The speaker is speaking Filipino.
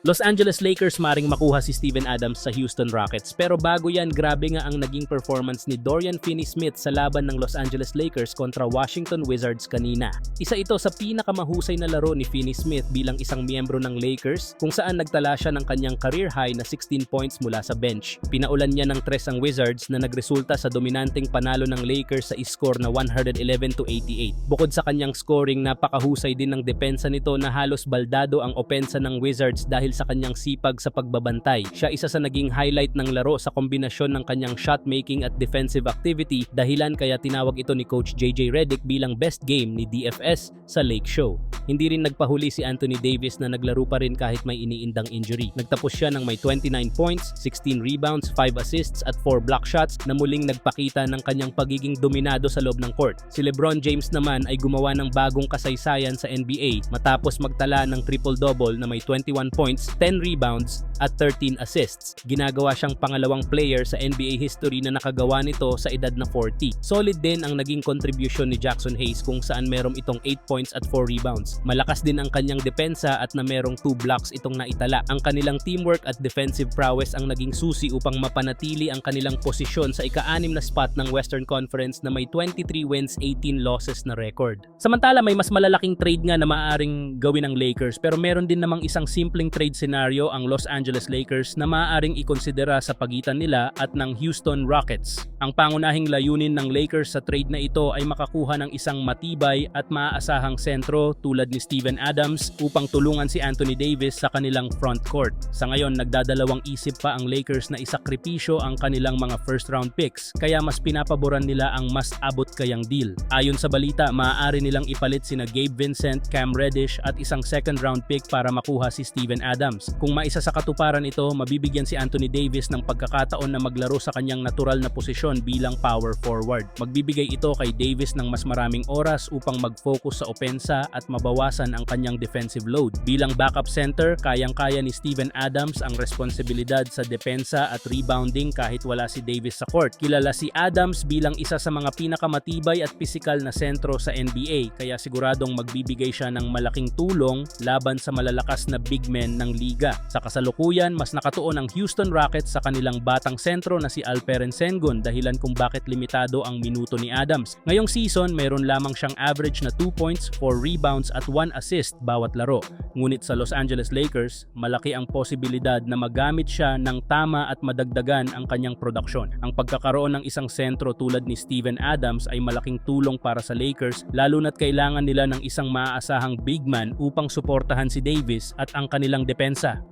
Los Angeles Lakers maring makuha si Steven Adams sa Houston Rockets pero bago yan grabe nga ang naging performance ni Dorian Finney-Smith sa laban ng Los Angeles Lakers kontra Washington Wizards kanina. Isa ito sa pinakamahusay na laro ni Finney-Smith bilang isang miyembro ng Lakers kung saan nagtala siya ng kanyang career high na 16 points mula sa bench. Pinaulan niya ng tres ang Wizards na nagresulta sa dominanteng panalo ng Lakers sa score na 111 to 88. Bukod sa kanyang scoring, napakahusay din ng depensa nito na halos baldado ang opensa ng Wizards dahil sa kanyang sipag sa pagbabantay. Siya isa sa naging highlight ng laro sa kombinasyon ng kanyang shot making at defensive activity dahilan kaya tinawag ito ni Coach JJ Redick bilang best game ni DFS sa Lake Show. Hindi rin nagpahuli si Anthony Davis na naglaro pa rin kahit may iniindang injury. Nagtapos siya ng may 29 points, 16 rebounds, 5 assists at 4 block shots na muling nagpakita ng kanyang pagiging dominado sa loob ng court. Si LeBron James naman ay gumawa ng bagong kasaysayan sa NBA matapos magtala ng triple-double na may 21 points, 10 rebounds at 13 assists. Ginagawa siyang pangalawang player sa NBA history na nakagawa nito sa edad na 40. Solid din ang naging contribution ni Jackson Hayes kung saan meron itong 8 points at 4 rebounds. Malakas din ang kanyang depensa at na merong 2 blocks itong naitala. Ang kanilang teamwork at defensive prowess ang naging susi upang mapanatili ang kanilang posisyon sa ika-anim na spot ng Western Conference na may 23 wins, 18 losses na record. Samantala may mas malalaking trade nga na maaaring gawin ng Lakers pero meron din namang isang simpleng trade scenario ang Los Angeles Lakers na maaaring ikonsidera sa pagitan nila at ng Houston Rockets. Ang pangunahing layunin ng Lakers sa trade na ito ay makakuha ng isang matibay at maaasahang sentro tulad ni Steven Adams upang tulungan si Anthony Davis sa kanilang front court. Sa ngayon, nagdadalawang isip pa ang Lakers na isakripisyo ang kanilang mga first round picks kaya mas pinapaboran nila ang mas abot kayang deal. Ayon sa balita, maaari nilang ipalit sina Gabe Vincent, Cam Reddish at isang second round pick para makuha si Steven Adams. Kung maisa sa katuparan ito, mabibigyan si Anthony Davis ng pagkakataon na maglaro sa kanyang natural na posisyon bilang power forward. Magbibigay ito kay Davis ng mas maraming oras upang mag-focus sa opensa at mabawasan ang kanyang defensive load. Bilang backup center, kayang-kaya ni Steven Adams ang responsibilidad sa depensa at rebounding kahit wala si Davis sa court. Kilala si Adams bilang isa sa mga pinakamatibay at pisikal na sentro sa NBA kaya siguradong magbibigay siya ng malaking tulong laban sa malalakas na big men ng liga. Sa kasalukuyan, mas nakatuon ang Houston Rockets sa kanilang batang sentro na si Alperen Sengun dahilan kung bakit limitado ang minuto ni Adams. Ngayong season, mayroon lamang siyang average na 2 points, 4 rebounds at 1 assist bawat laro. Ngunit sa Los Angeles Lakers, malaki ang posibilidad na magamit siya ng tama at madagdagan ang kanyang produksyon. Ang pagkakaroon ng isang sentro tulad ni Steven Adams ay malaking tulong para sa Lakers lalo na't kailangan nila ng isang maaasahang big man upang suportahan si Davis at ang kanilang depensa.